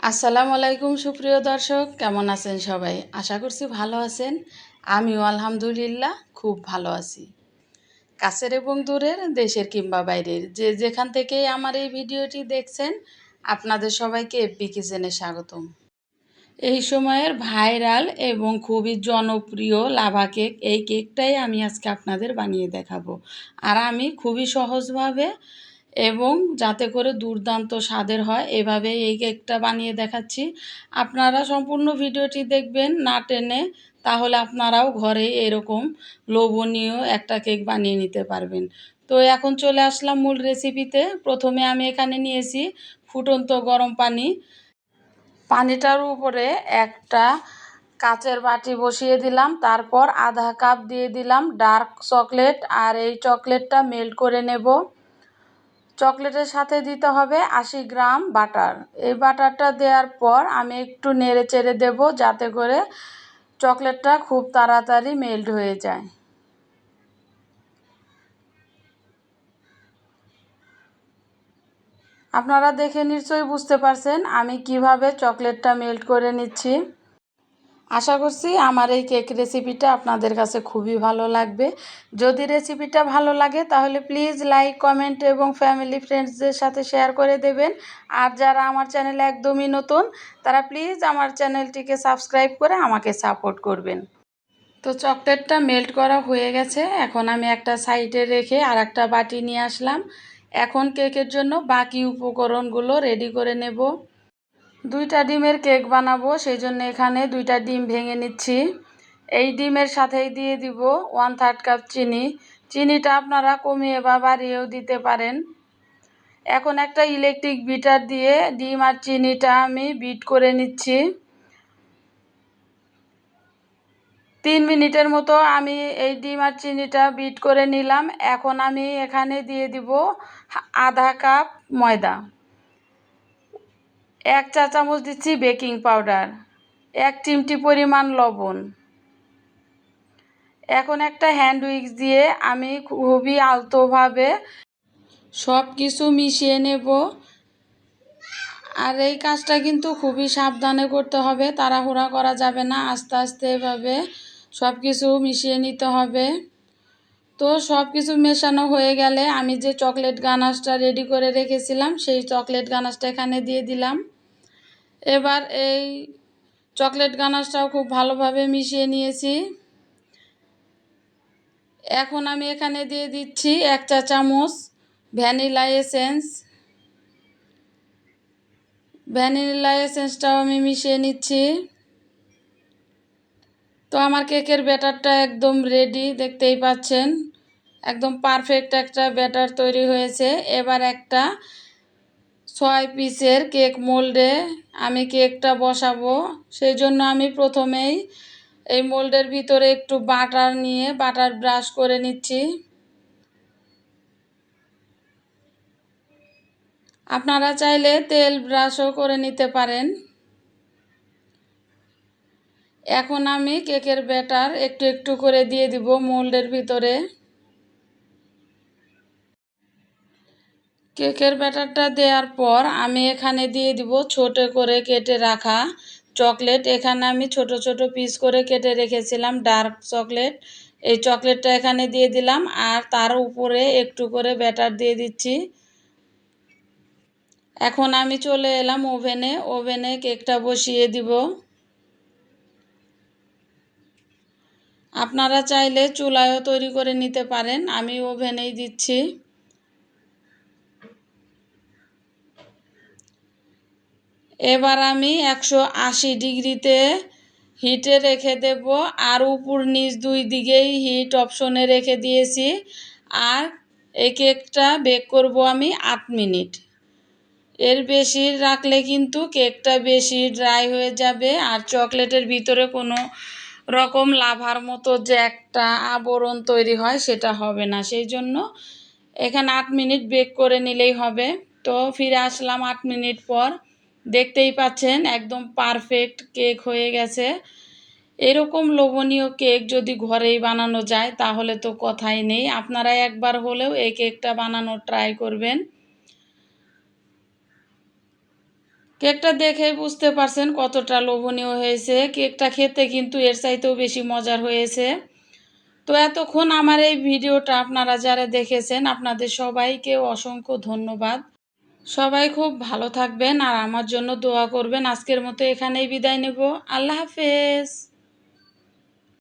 আসসালামু আলাইকুম, সুপ্রিয় দর্শক। কেমন আছেন সবাই? আশা করছি ভালো আছেন। আমিও আলহামদুলিল্লাহ খুব ভালো আছি। কাছের এবং দূরের, দেশের কিংবা বাইরের, যে যেখান থেকেই আমার এই ভিডিওটি দেখছেন, আপনাদের সবাইকে এফবি কিচেনে স্বাগতম। এই সময়ের ভাইরাল এবং খুবই জনপ্রিয় লাভা কেক, এই কেকটাই আমি আজকে আপনাদের বানিয়ে দেখাবো। আর আমি খুবই সহজভাবে এবং যাতে করে দুর্দান্ত স্বাদের হয়, এভাবে এই কেকটা বানিয়ে দেখাচ্ছি। আপনারা সম্পূর্ণ ভিডিওটি দেখবেন না টেনে, তাহলে আপনারাও ঘরে এরকম লোভনীয় একটা কেক বানিয়ে নিতে পারবেন। তো এখন চলে আসলাম মূল রেসিপিতে। প্রথমে আমি এখানে নিয়েছি ফুটন্ত গরম পানি। পানিটার উপরে একটা কাচের বাটি বসিয়ে দিলাম, তারপর আধা কাপ দিয়ে দিলাম ডার্ক চকলেট, আর এই চকলেটটা মেল্ট করে নেব। চকলেটের সাথে দিতে হবে আশি গ্রাম বাটার। এই বাটারটা দেওয়ার পর আমি একটু নেড়ে চেড়ে দেবো যাতে করে চকলেটটা খুব তাড়াতাড়ি মেল্ট হয়ে যায়। আপনারা দেখে নিশ্চয়ই বুঝতে পারছেন আমি কীভাবে চকলেটটা মেল্ট করে নিচ্ছি। আশা করছি আমার এই কেক রেসিপিটা আপনাদের কাছে খুবই ভালো লাগবে। যদি রেসিপিটা ভালো লাগে, তাহলে প্লিজ লাইক কমেন্ট এবং ফ্যামিলি ফ্রেন্ডসদের সাথে শেয়ার করে দেবেন। আর যারা আমার চ্যানেলে একদমই নতুন, তারা প্লিজ আমার চ্যানেলটিকে সাবস্ক্রাইব করে আমাকে সাপোর্ট করবেন। তো চকলেটটা মেল্ট করা হয়ে গেছে। এখন আমি একটা সাইডে রেখে আর একটা বাটি নিয়ে আসলাম। এখন কেকের জন্য বাকি উপকরণগুলো রেডি করে নেব। দুইটা ডিমের কেক বানাবো সেই জন্য এখানে দুইটা ডিম ভেঙে নিচ্ছি। এই ডিমের সাথেই দিয়ে দিব ওয়ান থার্ড কাপ চিনি। চিনিটা আপনারা কমিয়ে বা বাড়িয়েও দিতে পারেন। এখন একটা ইলেকট্রিক বিটার দিয়ে ডিম আর চিনিটা আমি বিট করে নিচ্ছি। তিন মিনিটের মতো আমি এই ডিম আর চিনিটা বিট করে নিলাম। এখন আমি এখানে দিয়ে দিব আধা কাপ ময়দা। এক চা চামচ দিচ্ছি বেকিং পাউডার, এক চিমটি পরিমাণ লবণ। এখন একটা হ্যান্ড উইক্স দিয়ে আমি খুবই আলতোভাবে সব কিছু মিশিয়ে নেব। আর এই কাজটা কিন্তু খুবই সাবধানে করতে হবে, তাড়াহুড়া করা যাবে না, আস্তে আস্তে এভাবে সব কিছু মিশিয়ে নিতে হবে। তো সব কিছু মেশানো হয়ে গেলে আমি যে চকলেট গানাশটা রেডি করে রেখেছিলাম, সেই চকলেট গানাশটা এখানে দিয়ে দিলাম। এবার এই চকলেট গানাশটাও খুব ভালোভাবে মিশিয়ে নিয়েছি। এখন আমি এখানে দিয়ে দিচ্ছি এক চা চামচ ভ্যানিলা এসেন্স। ভ্যানিলা এসেন্সটাও আমি মিশিয়ে নিচ্ছি। তো আমার কেকের ব্যাটারটা একদম রেডি দেখতেই পাচ্ছেন। একদম পারফেক্ট একটা ব্যাটার তৈরি হয়েছে। এবার একটা ছয় পিসের কেক মোল্ডে আমি কেকটা বসাবো। সেই জন্য আমি প্রথমেই এই মোল্ডের ভিতরে একটু বাটার নিয়ে বাটার ব্রাশ করে নিচ্ছি। আপনারা চাইলে তেল ব্রাশও করে নিতে পারেন। এখন আমি কেকের ব্যাটার একটু একটু করে দিয়ে দিব মোল্ডের ভিতরে। কেকের ব্যাটারটা দেওয়ার পর আমি এখানে দিয়ে দিব ছোট করে কেটে রাখা চকলেট। এখানে আমি ছোট ছোট পিস করে কেটে রেখেছিলাম ডার্ক চকলেট। এই চকলেটটা এখানে দিয়ে দিলাম আর তার উপরে একটু করে ব্যাটার দিয়ে দিচ্ছি। এখন আমি চলে এলাম ওভেনে। ওভেনে কেকটা বসিয়ে দিব। আপনারা চাইলে চুলায়ও তৈরি করে নিতে পারেন। আমি ওভেনেই দিচ্ছি। এবার আমি একশো আশি ডিগ্রিতে হিটে রেখে দেব। আর উপর নিচ দুই দিকেই হিট অপশনে রেখে দিয়েছি। আর এই কেকটা বেক করব আমি আট মিনিট। এর বেশি রাখলে কিন্তু কেকটা বেশি ড্রাই হয়ে যাবে। আর চকলেটের ভিতরে কোনো রকম লাভার মতো যে একটা আবরণ তৈরি হয় সেটা হবে না। সেই জন্য এখানে আট মিনিট বেক করে নিলেই হবে। তো ফিরে আসলাম আট মিনিট পর। দেখতেই পাচ্ছেন একদম পারফেক্ট কেক হয়ে গেছে। এরকম লোভনীয় কেক যদি ঘরেই বানানো যায় তাহলে তো কথাই নেই। আপনারা একবার হলেও এই কেকটা বানানোর ট্রাই করবেন। কেকটা দেখে বুঝতে পারছেন কতটা লোভনীয় হয়েছে। কেকটা খেতে কিন্তু এর চাইতেও বেশি মজার হয়েছে। তো এতক্ষণ আমার এই ভিডিওটা আপনারা যারা দেখেছেন, আপনাদের সবাইকে অসংখ্য ধন্যবাদ। সবাই খুব ভালো থাকবেন আর আমার জন্য দোয়া করবেন। আজকের মতো এখানেই বিদায় নেব। আল্লাহ হাফেজ।